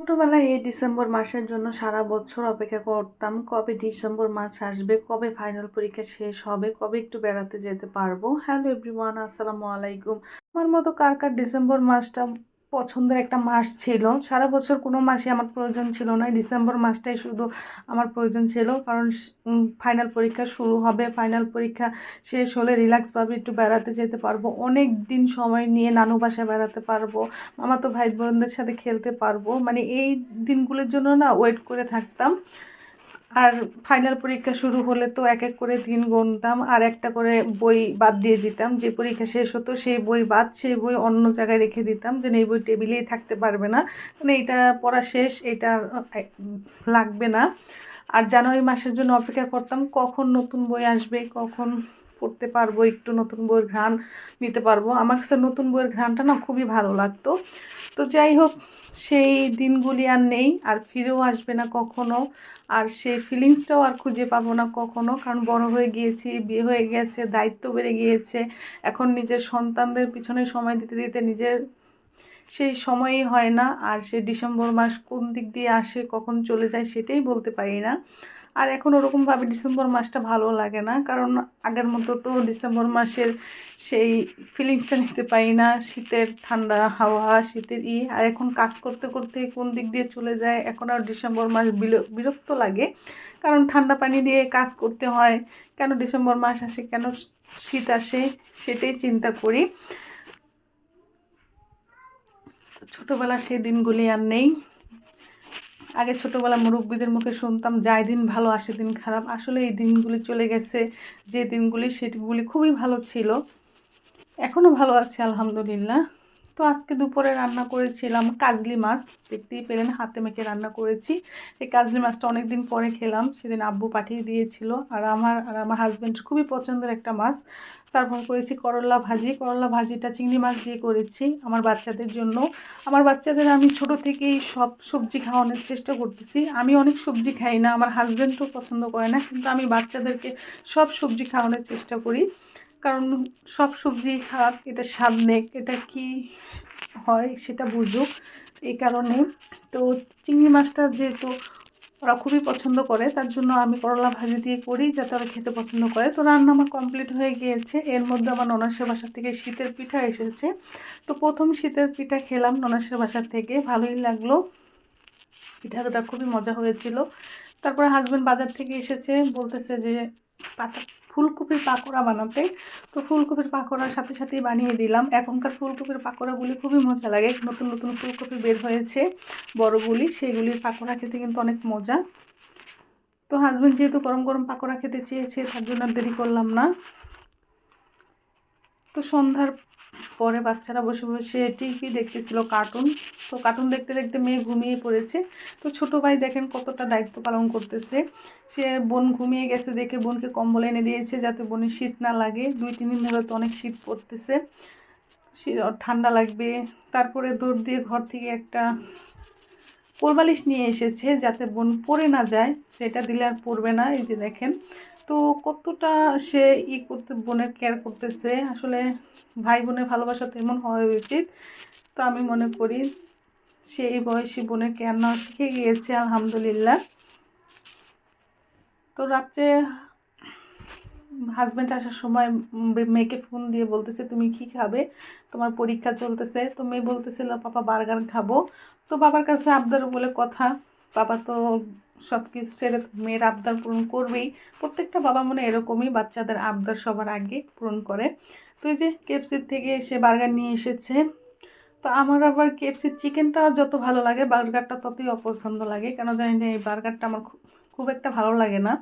ছোটবেলায় এই ডিসেম্বর মাসের জন্য সারা বছর অপেক্ষা করতাম কবে ডিসেম্বর মাস আসবে, কবে ফাইনাল পরীক্ষা শেষ হবে, কবে একটু বেড়াতে যেতে পারব। হ্যালো এভরিওয়ান, আসসালামু আলাইকুম। আমার মতো কার কার ডিসেম্বর মাসটা পছন্দের একটা মাস ছিল। সারা বছর কোনো মাসে আমার প্রয়োজন ছিল না। ডিসেম্বর মাসটাই শুধু আমার প্রয়োজন ছিল। কারণ ফাইনাল পরীক্ষা শুরু হবে। ফাইনাল পরীক্ষা শেষ হলে রিল্যাক্সভাবে একটু বেড়াতে যেতে পারব। অনেক দিন সময় নিয়ে নানু বাসায় বেড়াতে পারব। মামাতো ভাই বোনদের সাথে খেলতে পারব। মানে এই দিনগুলোর জন্য না ওয়েট করে থাকতাম। আর ফাইনাল পরীক্ষা শুরু হলে তো এক এক করে দিন গুনতাম, আর একটা করে বই বাদ দিয়ে দিতাম। যে পরীক্ষা শেষ হতো সেই বই বাদ, সেই বই অন্য জায়গায় রেখে দিতাম যে এই বই টেবিলেই থাকতে পারবে না। মানে এটা পড়া শেষ এটা লাগবে না। আর জানুয়ারি মাসের জন্য অপেক্ষা করতাম, কখন নতুন বই আসবে, কখন পড়তে পারব, একটু নতুন বইয়ের ঘ্রাণ নিতে পারব। আমার কাছে নতুন বইয়ের ঘ্রাণটা না খুবই ভালো লাগতো। তো যাই হোক, সেই দিনগুলি আর নেই, আর ফিরেও আসবে না কখনো। আর সেই ফিলিংসটাও আর খুঁজে পাবো না কখনো, কারণ বড় হয়ে গিয়েছি, বিয়ে হয়ে গেছে, দায়িত্ব বেড়ে গিয়েছে। এখন নিজের সন্তানদের পিছনে সময় দিতে দিতে নিজের সেই সময়ই হয় না, আর সে ডিসেম্বর মাস কোন দিক দিয়ে আসে, কখন চলে যায় সেটাই বলতে পারি না। আর এখন ওরকমভাবে ডিসেম্বর মাসটা ভালো লাগে না, কারণ আগের মতো তো ডিসেম্বর মাসের সেই ফিলিংসটা নিতে পারি না। শীতের ঠান্ডা হাওয়া, শীতের ই, আর এখন কাজ করতে করতে কোন দিক দিয়ে চলে যায়, এখন আর ডিসেম্বর মাস বিরক্ত লাগে। কারণ ঠান্ডা পানি দিয়ে কাজ করতে হয়, কেন ডিসেম্বর মাস আসে, কেন শীত আসে, সেটাই চিন্তা করি। ছোটোবেলা সেই দিনগুলি আর নেই। আগে ছোটোবেলা মুরব্বীদের মুখে শুনতাম, যাই দিন ভালো আসে দিন খারাপ। আসলে এই দিনগুলি চলে গেছে, যে দিনগুলি সেগুলি খুবই ভালো ছিল। এখনও ভালো আছে, আলহামদুলিল্লাহ। তো আজকে দুপুরে রান্না করেছিলাম কাজলি মাছ। দেখতেই পেলেন, হাতে মেখে রান্না করেছি। এই কাজলি মাছটা অনেক দিন পরে খেলাম, সেদিন আব্বু পাঠিয়ে দিয়েছিল। আর আমার আর আমার হাজব্যান্ডের খুবই পছন্দের একটা মাছ। তারপর করেছি করলা ভাজি। করলা ভাজিটা চিংড়ি মাছ দিয়ে করেছি আমার বাচ্চাদের জন্য। আমার বাচ্চাদের আমি ছোট থেকেই সব সবজি খাওয়ানোর চেষ্টা করতেছি। আমি অনেক সবজি খাই না, আমার হাজব্যান্ডও পছন্দ করে না, কিন্তু আমি বাচ্চাদেরকে সব সবজি খাওয়ানোর চেষ্টা করি। কারণ সব সবজি খারাপ এটা নেক এটা কি হয় সেটা বুঝুক এই কারণে। তো চিংড়ি মাছটা যেহেতু ওরা খুবই পছন্দ করে, তার জন্য আমি করলা ভাজি দিয়ে করি যাতে ওরা খেতে পছন্দ করে। তো রান্না আমার কমপ্লিট হয়ে গিয়েছে। এর মধ্যে আমার ননাসের বাসা থেকে শীতের পিঠা এসেছে। তো প্রথম শীতের পিঠা খেলাম ননাসের বাসার থেকে, ভালোই লাগল। পিঠাটা খুবই মজা হয়েছিল। তারপরে হাজব্যান্ড বাজার থেকে এসেছে, বলতেছে যে পাতা ফুলকপির পাকোড়া বানাতে। তো ফুলকপির পাকোড়ার সাথে সাথেই বানিয়ে দিলাম। এখনকার ফুলকপির পাকোড়াগুলি খুবই মজা লাগে। নতুন নতুন ফুলকপি বের হয়েছে বড়গুলি সেগুলির পাকোড়া খেতে কিন্তু অনেক মজা। তো হাজব্যান্ড যেহেতু গরম গরম পাকোড়া খেতে চেয়েছে, তার জন্য দেরি করলাম না। তো সন্ধ্যার পরে বাচ্চারা বসে বসে টিভি দেখতেছিল কার্টুন তো কার্টুন দেখতে দেখতে মেয়ে ঘুমিয়ে পড়েছে। তো ছোটো ভাই দেখেন কতটা দায়িত্ব পালন করতেছে। সে বোন ঘুমিয়ে গেছে দেখে বোনকে কম্বল এনে দিয়েছে যাতে বোনের শীত না লাগে। দুই, তিন দিন ধরে তো অনেক শীত পড়তেছে। ঠান্ডা লাগবে। তারপরে দৌড় দিয়ে ঘর থেকে একটা কোরবালিশ নিয়ে এসেছে যাতে বোন পড়ে না যায়, সেটা দিলে আর পড়বে না, এই যে দেখেন। তো কতটা সে ই করতে, বোনের কেয়ার করতেছে, আসলে ভাই বোনের ভালোবাসা তো এমন হওয়া উচিত। তো আমি মনে করি সে এই বয়সী বোনের কেয়ার নেওয়া শিখে গিয়েছে, আলহামদুলিল্লাহ। তো রাত্রে হাজব্যান্ড আসার সময় মেয়েকে ফোন দিয়ে বলতেছে, তুমি কি খাবে? তোমার পরীক্ষা চলতেছে। তো মেয়ে বলতেছিল, পাপা বার্গার খাব। তো বাবার কাছে আবদার বলে কথা। বাবা তো সব কিছু ছেড়ে মেয়ের আবদার পূরণ করবেই। প্রত্যেকটা বাবা মনে এরকমই, বাচ্চাদের আবদার সবার আগে পূরণ করে। তো এই যে কেএফসির থেকে এসে বার্গার নিয়ে এসেছে। তো আমার আবার কেএফসির চিকেনটা যত ভালো লাগে, বার্গারটা ততই অপছন্দ লাগে। কেন জানি না, এই বার্গারটা আমার খুব একটা ভালো লাগে না।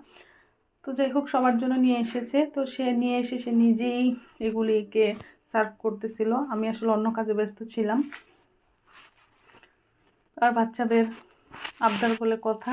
তো যাই হোক, সবার জন্য নিয়ে এসেছে। তো সে নিয়ে এসে সে নিজেই এগুলিকে সার্ভ করতেছিল। আমি আসলে অন্য কাজে ব্যস্ত ছিলাম। আর বাচ্চাদের আবদার বলে কথা।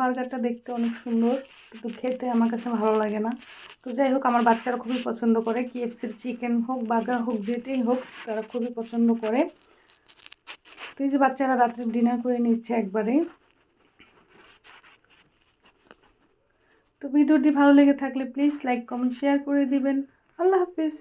বার্গারটা দেখতে অনেক সুন্দর, কিন্তু খেতে আমার কাছে ভালো লাগে না। তো যাই হোক, আমার বাচ্চারা খুবই পছন্দ করে। কিএফসির চিকেন হোক বার্গার হোক, যেটাই হোক, তারা খুবই পছন্দ করে। তো এই যে বাচ্চারা রাত্রে ডিনার করে নিচ্ছে একবারে। তো ভিডিওটি ভালো লেগে থাকলে প্লিজ লাইক কমেন্ট শেয়ার করে দিবেন। আল্লাহ হাফিজ।